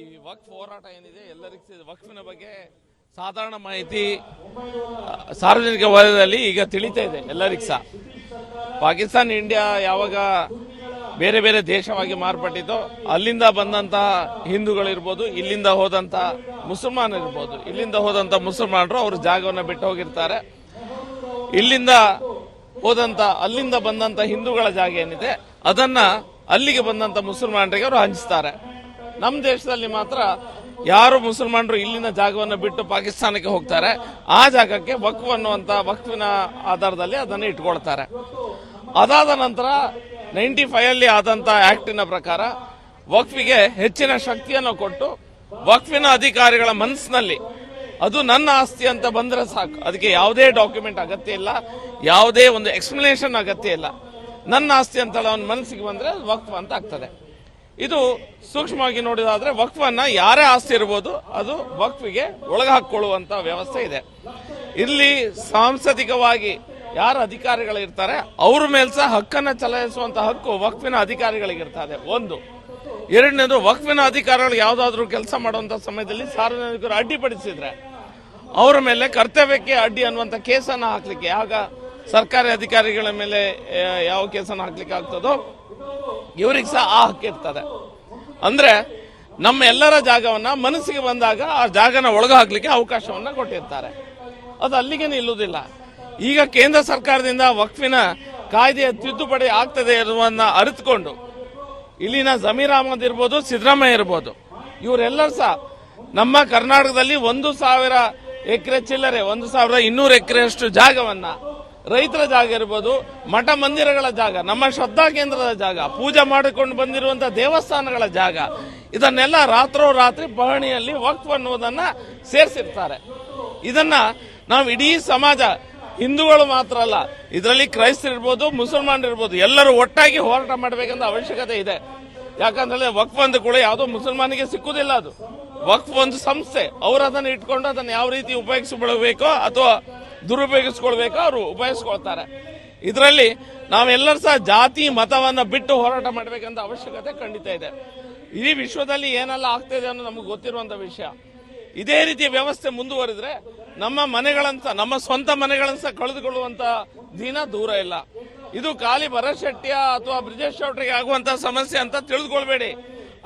ನೋಡಿ ವಕ್ಫ್ ಹೋರಾಟ ಏನಿದೆ, ಎಲ್ಲರಿಗೂ ವಕ್ಫಿನ ಬಗ್ಗೆ ಸಾಧಾರಣ ಮಾಹಿತಿ ಸಾರ್ವಜನಿಕ ವಲಯದಲ್ಲಿ ಈಗ ತಿಳಿತಾ ಇದೆ, ಎಲ್ಲರಿಗೂ ಸಹ. ಪಾಕಿಸ್ತಾನ, ಇಂಡಿಯಾ ಯಾವಾಗ ಬೇರೆ ಬೇರೆ ದೇಶವಾಗಿ ಮಾರ್ಪಟ್ಟಿದ್ದೋ, ಅಲ್ಲಿಂದ ಬಂದಂತಹ ಹಿಂದೂಗಳಿರ್ಬೋದು, ಇಲ್ಲಿಂದ ಹೋದಂಥ ಮುಸಲ್ಮಾನ್ ಇರ್ಬೋದು ಇಲ್ಲಿಂದ ಹೋದಂಥ ಮುಸಲ್ಮಾನರು ಅವರು ಜಾಗವನ್ನು ಬಿಟ್ಟು ಹೋಗಿರ್ತಾರೆ. ಇಲ್ಲಿಂದ ಹೋದಂಥ ಅಲ್ಲಿಂದ ಬಂದಂತ ಹಿಂದೂಗಳ ಜಾಗ ಏನಿದೆ, ಅದನ್ನ ಅಲ್ಲಿಗೆ ಬಂದಂತ ಮುಸಲ್ಮಾನರಿಗೆ ಅವರು ಹಂಚ್ತಾರೆ. ನಮ್ಮ ದೇಶದಲ್ಲಿ ಮಾತ್ರ ಯಾರು ಮುಸಲ್ಮಾನರು ಇಲ್ಲಿನ ಜಾಗವನ್ನು ಬಿಟ್ಟು ಪಾಕಿಸ್ತಾನಕ್ಕೆ ಹೋಗ್ತಾರೆ, ಆ ಜಾಗಕ್ಕೆ ವಕ್ಫ್ ಅನ್ನುವಂಥ ವಕ್ಫಿನ ಆಧಾರದಲ್ಲಿ ಅದನ್ನು ಇಟ್ಕೊಳ್ತಾರೆ. ಅದಾದ ನಂತರ ನೈಂಟಿ ಫೈವ್ ಅಲ್ಲಿ ಆ್ಯಕ್ಟಿನ ಪ್ರಕಾರ ವಕ್ಫಿಗೆ ಹೆಚ್ಚಿನ ಶಕ್ತಿಯನ್ನು ಕೊಟ್ಟು ವಕ್ಫಿನ ಅಧಿಕಾರಿಗಳ ಮನಸ್ಸಿನಲ್ಲಿ ಅದು ನನ್ನ ಆಸ್ತಿ ಅಂತ ಬಂದ್ರೆ ಸಾಕು. ಅದಕ್ಕೆ ಯಾವುದೇ ಡಾಕ್ಯುಮೆಂಟ್ ಅಗತ್ಯ ಇಲ್ಲ, ಯಾವುದೇ ಒಂದು ಎಕ್ಸ್ಪ್ಲನೇಷನ್ ಅಗತ್ಯ ಇಲ್ಲ. ನನ್ನ ಆಸ್ತಿ ಅಂತ ಅವನ ಮನಸ್ಸಿಗೆ ಬಂದ್ರೆ ವಕ್ಫ್ ಅಂತ ಆಗ್ತದೆ. ಇದು ಸೂಕ್ಷ್ಮವಾಗಿ ನೋಡಿದಾದ್ರೆ ವಕ್ಫನ್ನ ಯಾರೇ ಆಸ್ತಿ ಇರ್ಬೋದು ಅದು ವಕ್ಫಿಗೆ ಒಳಗೆ ಹಾಕೊಳ್ಳುವಂತ ವ್ಯವಸ್ಥೆ ಇದೆ. ಇಲ್ಲಿ ಸಾಂಸದಿಕವಾಗಿ ಯಾರು ಅಧಿಕಾರಿಗಳಿರ್ತಾರೆ, ಅವ್ರ ಮೇಲೆ ಸಹ ಹಕ್ಕನ್ನ ಚಲಾಯಿಸುವಂತ ಹಕ್ಕು ವಕ್ಫಿನ ಅಧಿಕಾರಿಗಳಿಗಿರ್ತದೆ ಒಂದು. ಎರಡನೇದು, ವಕ್ಫಿನ ಅಧಿಕಾರಿಗಳು ಯಾವುದಾದ್ರೂ ಕೆಲಸ ಮಾಡುವಂತ ಸಮಯದಲ್ಲಿ ಸಾರ್ವಜನಿಕರು ಅಡ್ಡಿಪಡಿಸಿದ್ರೆ ಅವರ ಮೇಲೆ ಕರ್ತವ್ಯಕ್ಕೆ ಅಡ್ಡಿ ಅನ್ನುವಂತ ಕೇಸನ್ನ ಹಾಕ್ಲಿಕ್ಕೆ, ಆಗ ಸರ್ಕಾರಿ ಅಧಿಕಾರಿಗಳ ಮೇಲೆ ಯಾವ ಕೇಸನ್ನ ಹಾಕ್ಲಿಕ್ಕೆ ಆಗ್ತದೋ ಇವ್ರಿಗೆ ಸಹ ಆ ಹಕ್ಕು ಇರ್ತದೆ. ಅಂದ್ರೆ ನಮ್ಮ ಎಲ್ಲರ ಜಾಗವನ್ನ ಮನಸ್ಸಿಗೆ ಬಂದಾಗ ಆ ಜಾಗನ ಒಳಗೆ ಹಾಕ್ಲಿಕ್ಕೆ ಅವಕಾಶವನ್ನ ಕೊಟ್ಟಿರ್ತಾರೆ. ಅದು ಅಲ್ಲಿಗೆ ನಿಲ್ಲುವುದಿಲ್ಲ ಈಗ ಕೇಂದ್ರ ಸರ್ಕಾರದಿಂದ ವಕ್ಫಿನ ಕಾಯ್ದೆಯ ತಿದ್ದುಪಡಿ ಆಗ್ತದೆ ಇರುವನ್ನ ಅರಿತುಕೊಂಡು ಇಲ್ಲಿನ ಜಮೀರ್ ಅಹಮದ್ ಇರ್ಬೋದು, ಸಿದ್ದರಾಮಯ್ಯ ಇರ್ಬೋದು, ಇವರೆಲ್ಲರೂ ಸಹ ನಮ್ಮ ಕರ್ನಾಟಕದಲ್ಲಿ ಒಂದು ಸಾವಿರ ಎಕರೆ ಚಿಲ್ಲರೆ, ಒಂದು ಸಾವಿರದ ಇನ್ನೂರು ಎಕರೆಯಷ್ಟು ಜಾಗವನ್ನ ರೈತರ ಜಾಗ ಇರ್ಬೋದು, ಮಠ ಮಂದಿರಗಳ ಜಾಗ, ನಮ್ಮ ಶ್ರದ್ಧಾ ಕೇಂದ್ರದ ಜಾಗ, ಪೂಜೆ ಮಾಡಿಕೊಂಡು ಬಂದಿರುವಂಥ ದೇವಸ್ಥಾನಗಳ ಜಾಗ, ಇದನ್ನೆಲ್ಲ ರಾತ್ರೋರಾತ್ರಿ ಪಹಣಿಯಲ್ಲಿ ವಕ್ಫ್ ಅನ್ನುವುದನ್ನ ಸೇರಿಸಿರ್ತಾರೆ. ಇದನ್ನ ನಾವು ಇಡೀ ಸಮಾಜ, ಹಿಂದೂಗಳು ಮಾತ್ರ ಅಲ್ಲ, ಇದರಲ್ಲಿ ಕ್ರೈಸ್ತರಿರ್ಬೋದು ಇರ್ಬೋದು ಎಲ್ಲರೂ ಒಟ್ಟಾಗಿ ಹೋರಾಟ ಮಾಡಬೇಕಂತ ಅವಶ್ಯಕತೆ ಇದೆ. ಯಾಕಂದ್ರೆ ವಕ್ಫ್ ಅಂದ ಕೂಡ ಯಾವುದೋ ಮುಸಲ್ಮಾನಿಗೆ ಸಿಕ್ಕುದಿಲ್ಲ ಅದು. ವಕ್ಫ್ ಒಂದು ಸಂಸ್ಥೆ, ಅವರು ಅದನ್ನು ಇಟ್ಕೊಂಡು ಅದನ್ನು ಯಾವ ರೀತಿ ಉಪಯೋಗಿಸಿಕೊಳ್ಳಬೇಕೋ ಅಥವಾ ದುರುಪಯೋಗಿಸ್ಕೊಳ್ಬೇಕೋ? ಅವರು ಉಪಯೋಗಿಸ್ಕೊಳ್ತಾರೆ. ಇದರಲ್ಲಿ ನಾವೆಲ್ಲರೂ ಸಹ ಜಾತಿ ಮತವನ್ನ ಬಿಟ್ಟು ಹೋರಾಟ ಮಾಡಬೇಕಂತ ಅವಶ್ಯಕತೆ ಖಂಡಿತ ಇದೆ. ಇಡೀ ವಿಶ್ವದಲ್ಲಿ ಏನೆಲ್ಲ ಆಗ್ತಿದೆ ಅನ್ನೋ ನಮಗೆ ಗೊತ್ತಿರುವಂತ ವಿಷಯ. ಇದೇ ರೀತಿಯ ವ್ಯವಸ್ಥೆ ಮುಂದುವರಿದ್ರೆ ನಮ್ಮ ಮನೆಗಳಂತ, ನಮ್ಮ ಸ್ವಂತ ಮನೆಗಳಂತ ಕಳೆದುಕೊಳ್ಳುವಂಥ ದಿನ ದೂರ ಇಲ್ಲ. ಇದು ಖಾಲಿ ಭರಶೆಟ್ಟಿಯ ಶೆಟ್ಟಿಯ ಅಥವಾ ಬ್ರಿಜೇಶ್ ಚೌಟ್ರಿಗೆ ಆಗುವಂತ ಸಮಸ್ಯೆ ಅಂತ ತಿಳಿದುಕೊಳ್ಬೇಡಿ.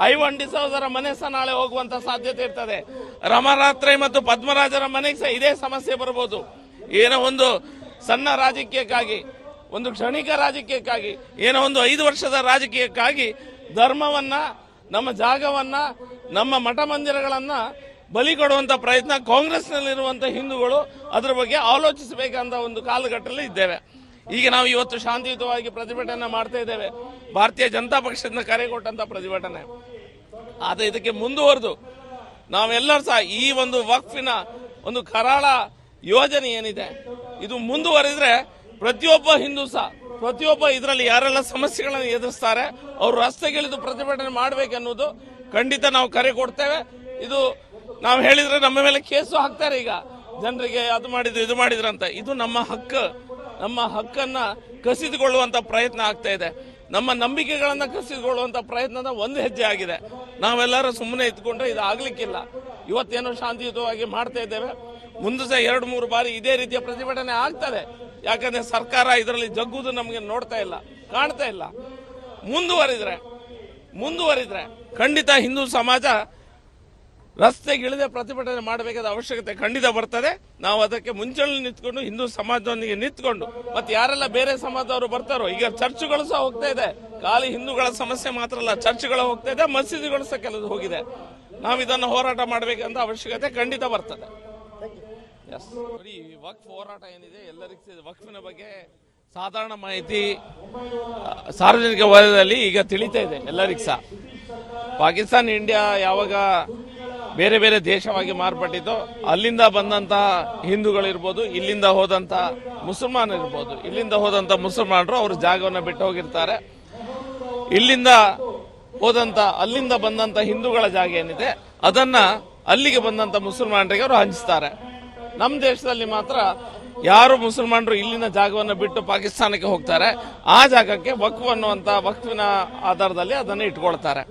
ಐವಂಡಿ ಸಹೋದರ ಮನೆ ಸಹ ನಾಳೆ ಹೋಗುವಂತ ಸಾಧ್ಯತೆ ಇರ್ತದೆ. ರಮರಾತ್ರಿ ಮತ್ತು ಪದ್ಮರಾಜರ ಮನೆಗೆ ಸಹ ಇದೇ ಸಮಸ್ಯೆ ಬರಬಹುದು ಏನೋ ಒಂದು ಸಣ್ಣ ರಾಜಕೀಯಕ್ಕಾಗಿ, ಒಂದು ಕ್ಷಣಿಕ ರಾಜಕೀಯಕ್ಕಾಗಿ, ಏನೋ ಒಂದು ಐದು ವರ್ಷದ ರಾಜಕೀಯಕ್ಕಾಗಿ ಧರ್ಮವನ್ನ, ನಮ್ಮ ಜಾಗವನ್ನ, ನಮ್ಮ ಮಠ ಮಂದಿರಗಳನ್ನ ಬಲಿ ಕೊಡುವಂಥ ಪ್ರಯತ್ನ ಕಾಂಗ್ರೆಸ್ನಲ್ಲಿರುವಂಥ ಹಿಂದೂಗಳು ಅದರ ಬಗ್ಗೆ ಆಲೋಚಿಸಬೇಕಂತ ಒಂದು ಕಾಲಘಟ್ಟದಲ್ಲಿ ಇದ್ದೇವೆ. ಈಗ ನಾವು ಇವತ್ತು ಶಾಂತಿಯುತವಾಗಿ ಪ್ರತಿಭಟನೆ ಮಾಡ್ತಾ ಇದ್ದೇವೆ. ಭಾರತೀಯ ಜನತಾ ಪಕ್ಷದಿಂದ ಕರೆ ಕೊಟ್ಟಂತ ಪ್ರತಿಭಟನೆ. ಆದರೆ ಇದಕ್ಕೆ ಮುಂದುವರೆದು ನಾವೆಲ್ಲರೂ ಸಹ ಈ ಒಂದು ವಕ್ಫಿನ ಒಂದು ಕರಾಳ ಯೋಜನೆ ಏನಿದೆ? ಇದು ಮುಂದುವರೆದ್ರೆ ಪ್ರತಿಯೊಬ್ಬ ಹಿಂದೂ ಸಹ, ಪ್ರತಿಯೊಬ್ಬ ಇದರಲ್ಲಿ ಯಾರೆಲ್ಲ ಸಮಸ್ಯೆಗಳನ್ನು ಎದುರಿಸ್ತಾರೆ, ಅವರು ರಸ್ತೆಗಿಳಿದು ಪ್ರತಿಭಟನೆ ಮಾಡಬೇಕೆನ್ನುವುದು ಖಂಡಿತ ನಾವು ಕರೆ ಕೊಡ್ತೇವೆ. ಇದು ನಾವು ಹೇಳಿದ್ರೆ ನಮ್ಮ ಮೇಲೆ ಕೇಸು ಹಾಕ್ತಾರೆ ಈಗ. ಜನರಿಗೆ ಅದು ಮಾಡಿದ್ರು, ಇದು ಮಾಡಿದ್ರು ಅಂತ ಇದು ನಮ್ಮ ಹಕ್ಕು. ನಮ್ಮ ಹಕ್ಕನ್ನ ಕಸಿದುಕೊಳ್ಳುವಂತ ಪ್ರಯತ್ನ ಆಗ್ತಾ ಇದೆ. ನಮ್ಮ ನಂಬಿಕೆಗಳನ್ನ ಕಸಿದುಕೊಳ್ಳುವಂತ ಪ್ರಯತ್ನದ ಒಂದು ಹೆಜ್ಜೆ ಆಗಿದೆ. ನಾವೆಲ್ಲರೂ ಸುಮ್ಮನೆ ಇದ್ಕೊಂಡ್ರೆ ಇದು ಆಗಲಿಕ್ಕಿಲ್ಲ ಇವತ್ತೇನೋ ಶಾಂತಿಯುತವಾಗಿ ಮಾಡ್ತಾ ಇದ್ದೇವೆ. ಮುಂದೆ ಸಹ ಎರಡು ಮೂರು ಬಾರಿ ಇದೇ ರೀತಿಯ ಪ್ರತಿಭಟನೆ ಆಗ್ತದೆ. ಯಾಕಂದ್ರೆ ಸರ್ಕಾರ ಇದರಲ್ಲಿ ಜಗ್ಗುದು ನಮಗೆ ನೋಡ್ತಾ ಇಲ್ಲ, ಕಾಣ್ತಾ ಇಲ್ಲ. ಮುಂದುವರಿದ್ರೆ ಮುಂದುವರಿದ್ರೆ ಖಂಡಿತ ಹಿಂದೂ ಸಮಾಜ ರಸ್ತೆಗಿಳಿದೆ ಪ್ರತಿಭಟನೆ ಮಾಡಬೇಕಾದ ಅವಶ್ಯಕತೆ ಖಂಡಿತ ಬರ್ತದೆ. ನಾವು ಅದಕ್ಕೆ ಮುಂಚೂಣಿ ನಿಂತ್ಕೊಂಡು ಹಿಂದೂ ಸಮಾಜದೊಂದಿಗೆ ನಿಂತ್ಕೊಂಡು, ಮತ್ತೆ ಯಾರೆಲ್ಲ ಬೇರೆ ಸಮಾಜದವರು ಬರ್ತಾರೋ, ಈಗ ಚರ್ಚ್ಗಳು ಸಹ ಹೋಗ್ತಾ ಇದೆ. ಖಾಲಿ ಹಿಂದೂಗಳ ಸಮಸ್ಯೆ ಮಾತ್ರ ಅಲ್ಲ, ಚರ್ಚ್ಗಳು ಹೋಗ್ತಾ ಇದೆ, ಮಸೀದಿಗಳು ಸಹ ಕೆಲವು ಹೋಗಿದೆ. ನಾವು ಇದನ್ನು ಹೋರಾಟ ಮಾಡಬೇಕಂತ ಅವಶ್ಯಕತೆ ಖಂಡಿತ ಬರ್ತದೆ. Yes. ನೋಡಿ ವಕ್ಫ್ ಹೋರಾಟ ಏನಿದೆ, ಎಲ್ಲರಿಗೂ ವಕ್ಫಿನ ಬಗ್ಗೆ ಸಾಧಾರಣ ಮಾಹಿತಿ ಸಾರ್ವಜನಿಕ ವಲಯದಲ್ಲಿ ಈಗ ತಿಳಿತಾ ಇದೆ, ಎಲ್ಲರಿಗೂ ಸಹ. ಪಾಕಿಸ್ತಾನ್, ಇಂಡಿಯಾ ಯಾವಾಗ ಬೇರೆ ಬೇರೆ ದೇಶವಾಗಿ ಮಾರ್ಪಟ್ಟಿತ್ತು ಅಲ್ಲಿಂದ ಬಂದಂತಹ ಹಿಂದೂಗಳಿರ್ಬೋದು ಇಲ್ಲಿಂದ ಹೋದಂಥ ಮುಸಲ್ಮಾನ್ ಇರ್ಬೋದು, ಇಲ್ಲಿಂದ ಹೋದಂಥ ಮುಸಲ್ಮಾನರು ಅವ್ರ ಜಾಗವನ್ನು ಬಿಟ್ಟು ಹೋಗಿರ್ತಾರೆ. ಇಲ್ಲಿಂದ ಹೋದಂತ, ಅಲ್ಲಿಂದ ಬಂದಂತ ಹಿಂದೂಗಳ ಜಾಗ ಏನಿದೆ, ಅದನ್ನ ಅಲ್ಲಿಗೆ ಬಂದಂತ ಮುಸಲ್ಮಾನರಿಗೆ ಅವರು ಹಂಚ್ತಾರೆ. ನಮ್ಮ ದೇಶದಲ್ಲಿ ಮಾತ್ರ ಯಾರು ಮುಸಲ್ಮಾನರು ಇಲ್ಲಿನ ಜಾಗವನ್ನು ಬಿಟ್ಟು ಪಾಕಿಸ್ತಾನಕ್ಕೆ ಹೋಗ್ತಾರೆ, ಆ ಜಾಗಕ್ಕೆ ವಕ್ಫ್ ಅನ್ನುವಂಥ ವಕ್ಫಿನ ಆಧಾರದಲ್ಲಿ ಅದನ್ನು ಇಟ್ಕೊಳ್ತಾರೆ.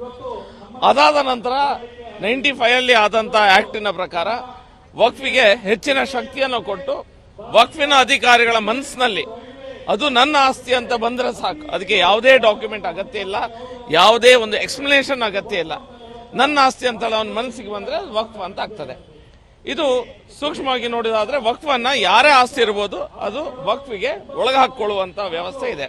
ಅದಾದ ನಂತರ ನೈಂಟಿ ಫೈವ್ ಅಲ್ಲಿ ಆ್ಯಕ್ಟಿನ ಪ್ರಕಾರ ವಕ್ಫಿಗೆ ಹೆಚ್ಚಿನ ಶಕ್ತಿಯನ್ನು ಕೊಟ್ಟು ವಕ್ಫಿನ ಅಧಿಕಾರಿಗಳ ಮನಸ್ಸಿನಲ್ಲಿ ಅದು ನನ್ನ ಆಸ್ತಿ ಅಂತ ಬಂದ್ರೆ ಸಾಕು. ಅದಕ್ಕೆ ಯಾವುದೇ ಡಾಕ್ಯುಮೆಂಟ್ ಅಗತ್ಯ ಇಲ್ಲ, ಯಾವುದೇ ಒಂದು ಎಕ್ಸ್ಪ್ಲನೇಷನ್ ಅಗತ್ಯ ಇಲ್ಲ. ನನ್ನ ಆಸ್ತಿ ಅಂತ ಅವನ ಮನಸ್ಸಿಗೆ ಬಂದ್ರೆ ವಕ್ಫ್ ಅಂತ ಆಗ್ತದೆ. ಇದು ಸೂಕ್ಷ್ಮವಾಗಿ ನೋಡಿದಾದ್ರೆ ವಕ್ಫನ್ನ ಯಾರೇ ಆಸ್ತಿ ಇರ್ಬೋದು ಅದು ವಕ್ಫಿಗೆ ಒಳಗೆ ಹಾಕೊಳ್ಳುವಂತ ವ್ಯವಸ್ಥೆ ಇದೆ.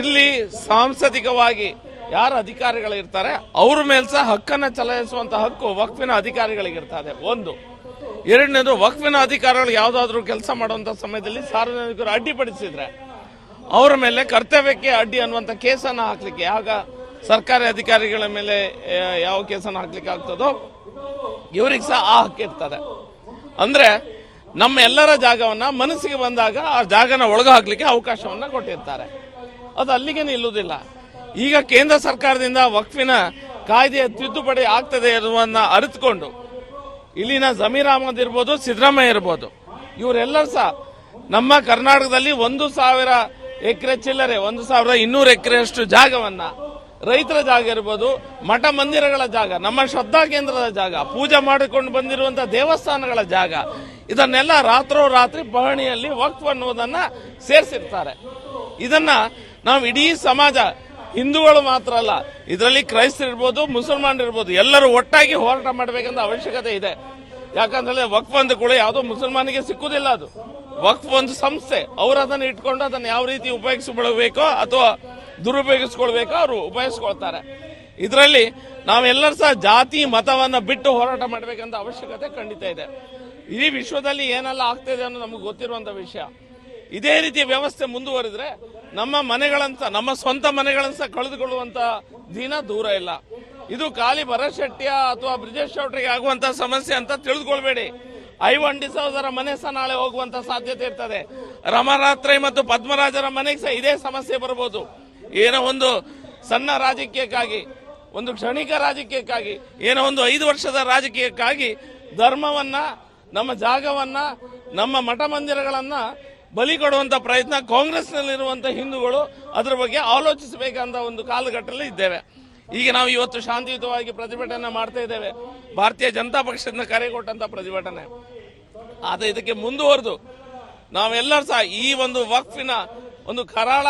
ಇಲ್ಲಿ ಸಾಂಸದಿಕವಾಗಿ ಯಾರು ಅಧಿಕಾರಿಗಳಿರ್ತಾರೆ, ಅವ್ರ ಮೇಲೆ ಸಹ ಹಕ್ಕನ್ನ ಚಲಾಯಿಸುವಂತ ಹಕ್ಕು ವಕ್ಫಿನ ಅಧಿಕಾರಿಗಳಿಗಿರ್ತದೆ. ಒಂದು. ಎರಡನೇದು, ವಕ್ಫಿನ ಅಧಿಕಾರಿಗಳು ಯಾವುದಾದ್ರೂ ಕೆಲಸ ಮಾಡುವಂತ ಸಮಯದಲ್ಲಿ ಸಾರ್ವಜನಿಕರು ಅಡ್ಡಿಪಡಿಸಿದ್ರೆ ಅವರ ಮೇಲೆ ಕರ್ತವ್ಯಕ್ಕೆ ಅಡ್ಡಿ ಅನ್ನುವಂಥ ಕೇಸನ್ನು ಹಾಕ್ಲಿಕ್ಕೆ, ಆಗ ಸರ್ಕಾರಿ ಅಧಿಕಾರಿಗಳ ಮೇಲೆ ಯಾವ ಕೇಸನ್ನು ಹಾಕ್ಲಿಕ್ಕೆ ಆಗ್ತದೋ ಇವ್ರಿಗೆ ಸಹ ಆ ಹಕ್ಕಿರ್ತದೆ ಅಂದರೆ ನಮ್ಮ ಎಲ್ಲರ ಜಾಗವನ್ನ ಮನಸ್ಸಿಗೆ ಬಂದಾಗ ಆ ಜಾಗನ ಒಳಗೆ ಹಾಕಲಿಕ್ಕೆ ಅವಕಾಶವನ್ನ ಕೊಟ್ಟಿರ್ತಾರೆ. ಅದು ಅಲ್ಲಿಗೆ ನಿಲ್ಲುವುದಿಲ್ಲ ಈಗ ಕೇಂದ್ರ ಸರ್ಕಾರದಿಂದ ವಕ್ಫಿನ ಕಾಯ್ದೆಯ ತಿದ್ದುಪಡಿ ಆಗ್ತದೆ ಎನ್ನುವನ್ನ ಅರಿತುಕೊಂಡು ಇಲ್ಲಿನ ಜಮೀರ್ ಅಹಮದ್ ಇರ್ಬೋದು, ಸಿದ್ದರಾಮಯ್ಯ ಇರ್ಬೋದು, ಇವರೆಲ್ಲರೂ ಸಹ ನಮ್ಮ ಕರ್ನಾಟಕದಲ್ಲಿ ಒಂದು ಸಾವಿರ ಎಕರೆ ಚಿಲ್ಲರೆ, ಒಂದು ಸಾವಿರದ ಇನ್ನೂರು ಎಕರೆಯಷ್ಟು ಜಾಗವನ್ನ ರೈತರ ಜಾಗ ಇರ್ಬೋದು, ಮಠ ಮಂದಿರಗಳ ಜಾಗ, ನಮ್ಮ ಶ್ರದ್ಧಾ ಕೇಂದ್ರದ ಜಾಗ, ಪೂಜೆ ಮಾಡಿಕೊಂಡು ಬಂದಿರುವಂತಹ ದೇವಸ್ಥಾನಗಳ ಜಾಗ, ಇದನ್ನೆಲ್ಲ ರಾತ್ರೋರಾತ್ರಿ ಪಹಣಿಯಲ್ಲಿ ವಕ್ಫ್ ಅನ್ನುವುದನ್ನ ಸೇರಿಸಿರ್ತಾರೆ. ಇದನ್ನ ನಾವು ಇಡೀ ಸಮಾಜ, ಹಿಂದೂಗಳು ಮಾತ್ರ ಅಲ್ಲ, ಇದರಲ್ಲಿ ಕ್ರೈಸ್ತರು ಇರ್ಬೋದು, ಮುಸಲ್ಮಾನರು ಇರ್ಬೋದು, ಎಲ್ಲರೂ ಒಟ್ಟಾಗಿ ಹೋರಾಟ ಮಾಡಬೇಕಂತ ಅವಶ್ಯಕತೆ ಇದೆ. ಯಾಕಂದ್ರೆ ವಕ್ಫ್ ಅಂದ ಕೂಡ ಯಾವುದೋ ಮುಸಲ್ಮಾನಿಗೆ ಸಿಕ್ಕುದಿಲ್ಲ ಅದು. ವಕ್ಫ್ ಒಂದು ಸಂಸ್ಥೆ, ಅವರು ಅದನ್ನು ಇಟ್ಕೊಂಡು ಅದನ್ನು ಯಾವ ರೀತಿ ಉಪಯೋಗಿಸಿಕೊಳ್ಳಬೇಕೋ ಅಥವಾ ದುರುಪಯೋಗಿಸ್ಕೊಳ್ಬೇಕೋ, ಅವರು ಉಪಯೋಗಿಸ್ಕೊಳ್ತಾರೆ. ಇದರಲ್ಲಿ ನಾವೆಲ್ಲರೂ ಸಹ ಜಾತಿ ಮತವನ್ನ ಬಿಟ್ಟು ಹೋರಾಟ ಮಾಡಬೇಕಂತ ಅವಶ್ಯಕತೆ ಖಂಡಿತ ಇದೆ. ಇಡೀ ವಿಶ್ವದಲ್ಲಿ ಏನೆಲ್ಲ ಆಗ್ತಾ ಇದೆ ಅನ್ನೋ ನಮಗೆ ಗೊತ್ತಿರುವಂತ ವಿಷಯ. ಇದೇ ರೀತಿಯ ವ್ಯವಸ್ಥೆ ಮುಂದುವರಿದ್ರೆ ನಮ್ಮ ಮನೆಗಳಂತ, ನಮ್ಮ ಸ್ವಂತ ಮನೆಗಳಂತ ಕಳೆದುಕೊಳ್ಳುವಂಥ ದಿನ ದೂರ ಇಲ್ಲ. ಇದು ಖಾಲಿ ಭರಶೆಟ್ಟಿಯ ಅಥವಾ ಬ್ರಿಜೇಶ್ ಚೌಟ್ರಿಗೆ ಆಗುವಂತ ಸಮಸ್ಯೆ ಅಂತ ತಿಳಿದುಕೊಳ್ಬೇಡಿ. ಐವನ್ ಡಿಸೋದರ ಮನೆ ಸಹ ನಾಳೆ ಹೋಗುವಂತ ಸಾಧ್ಯತೆ ಇರ್ತದೆ. ರಮರಾತ್ರಿ ಮತ್ತು ಪದ್ಮರಾಜರ ಮನೆಗೆ ಸಹ ಇದೇ ಸಮಸ್ಯೆ ಬರಬಹುದು ಏನೋ ಒಂದು ಸಣ್ಣ ರಾಜಕೀಯಕ್ಕಾಗಿ, ಒಂದು ಕ್ಷಣಿಕ ರಾಜಕೀಯಕ್ಕಾಗಿ, ಏನೋ ಒಂದು ಐದು ವರ್ಷದ ರಾಜಕೀಯಕ್ಕಾಗಿ ಧರ್ಮವನ್ನ, ನಮ್ಮ ಜಾಗವನ್ನ, ನಮ್ಮ ಮಠ ಮಂದಿರಗಳನ್ನ ಬಲಿ ಕೊಡುವಂಥ ಪ್ರಯತ್ನ ಕಾಂಗ್ರೆಸ್ನಲ್ಲಿರುವಂಥ ಹಿಂದೂಗಳು ಅದರ ಬಗ್ಗೆ ಆಲೋಚಿಸಬೇಕಂತ ಒಂದು ಕಾಲಘಟ್ಟದಲ್ಲಿ ಇದ್ದೇವೆ. ಈಗ ನಾವು ಇವತ್ತು ಶಾಂತಿಯುತವಾಗಿ ಪ್ರತಿಭಟನೆ ಮಾಡ್ತಾ ಇದ್ದೇವೆ. ಭಾರತೀಯ ಜನತಾ ಪಕ್ಷದಿಂದ ಕರೆ ಕೊಟ್ಟಂತ ಪ್ರತಿಭಟನೆ. ಆದರೆ ಇದಕ್ಕೆ ಮುಂದುವರೆದು. ನಾವೆಲ್ಲರೂ ಸಹ ಈ ಒಂದು ವಕ್ಫಿನ ಒಂದು ಕರಾಳ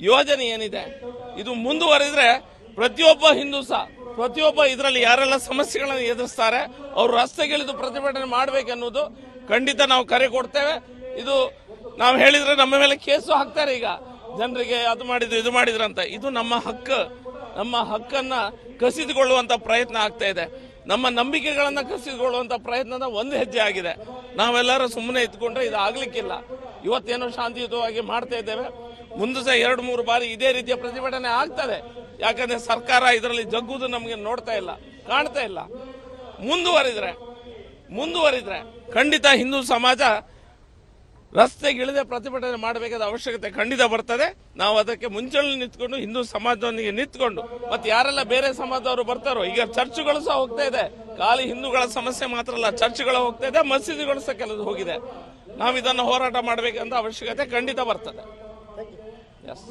ಯೋಜನೆ ಏನಿದೆ? ಇದು ಮುಂದುವರಿದ್ರೆ ಪ್ರತಿಯೊಬ್ಬ ಹಿಂದೂ ಸಹ ಪ್ರತಿಯೊಬ್ಬ ಇದರಲ್ಲಿ ಯಾರೆಲ್ಲ ಸಮಸ್ಯೆಗಳನ್ನು ಎದುರಿಸ್ತಾರೆ, ಅವರು ರಸ್ತೆಗಿಳಿದು ಪ್ರತಿಭಟನೆ ಮಾಡಬೇಕೆನ್ನುವುದು ಖಂಡಿತ ನಾವು ಕರೆ ಕೊಡ್ತೇವೆ. ಇದು ನಾವು ಹೇಳಿದ್ರೆ ನಮ್ಮ ಮೇಲೆ ಕೇಸು ಹಾಕ್ತಾರೆ ಈಗ. ಜನರಿಗೆ ಅದು ಮಾಡಿದ್ರು, ಇದು ಮಾಡಿದ್ರು ಅಂತ. ಇದು ನಮ್ಮ ಹಕ್ಕು. ನಮ್ಮ ಹಕ್ಕನ್ನ ಕಸಿದುಕೊಳ್ಳುವಂತ ಪ್ರಯತ್ನ ಆಗ್ತಾ ಇದೆ. ನಮ್ಮ ನಂಬಿಕೆಗಳನ್ನ ಕಸಿದುಕೊಳ್ಳುವಂತ ಪ್ರಯತ್ನದ ಒಂದು ಹೆಜ್ಜೆ ಆಗಿದೆ. ನಾವೆಲ್ಲರೂ ಸುಮ್ಮನೆ ಇದ್ಕೊಂಡ್ರೆ ಇದು ಆಗ್ಲಿಕ್ಕಿಲ್ಲ ಇವತ್ತೇನೋ ಶಾಂತಿಯುತವಾಗಿ ಮಾಡ್ತಾ ಇದ್ದೇವೆ. ಮುಂದೆ ಸಹ ಎರಡು, ಮೂರು ಬಾರಿ ಇದೇ ರೀತಿಯ ಪ್ರತಿಭಟನೆ ಆಗ್ತದೆ. ಯಾಕಂದ್ರೆ ಸರ್ಕಾರ ಇದರಲ್ಲಿ ಜಗ್ಗುದು ನಮಗೆ ನೋಡ್ತಾ ಇಲ್ಲ, ಕಾಣ್ತಾ ಇಲ್ಲ. ಮುಂದುವರಿದ್ರೆ ಮುಂದುವರಿದ್ರೆ ಖಂಡಿತ ಹಿಂದೂ ಸಮಾಜ ರಸ್ತೆಗಿಳಿದೆ ಪ್ರತಿಭಟನೆ ಮಾಡಬೇಕಾದ ಅವಶ್ಯಕತೆ ಖಂಡಿತ ಬರ್ತದೆ. ನಾವು ಅದಕ್ಕೆ ಮುಂಚೂಣಿ ನಿಂತ್ಕೊಂಡು ಹಿಂದೂ ಸಮಾಜದೊಂದಿಗೆ ನಿಂತ್ಕೊಂಡು, ಮತ್ತೆ ಯಾರೆಲ್ಲ ಬೇರೆ ಸಮಾಜದವರು ಬರ್ತಾರೋ, ಈಗ ಚರ್ಚ್ಗಳು ಸಹ ಹೋಗ್ತಾ ಇದೆ. ಖಾಲಿ ಹಿಂದೂಗಳ ಸಮಸ್ಯೆ ಮಾತ್ರ ಅಲ್ಲ, ಚರ್ಚ್ಗಳು ಹೋಗ್ತಾ ಇದೆ, ಮಸೀದಿಗಳು ಸಹ ಕೆಲವು ಹೋಗಿದೆ. ನಾವು ಇದನ್ನು ಹೋರಾಟ ಮಾಡಬೇಕಂತ ಅವಶ್ಯಕತೆ ಖಂಡಿತ ಬರ್ತದೆ. ಎಸ್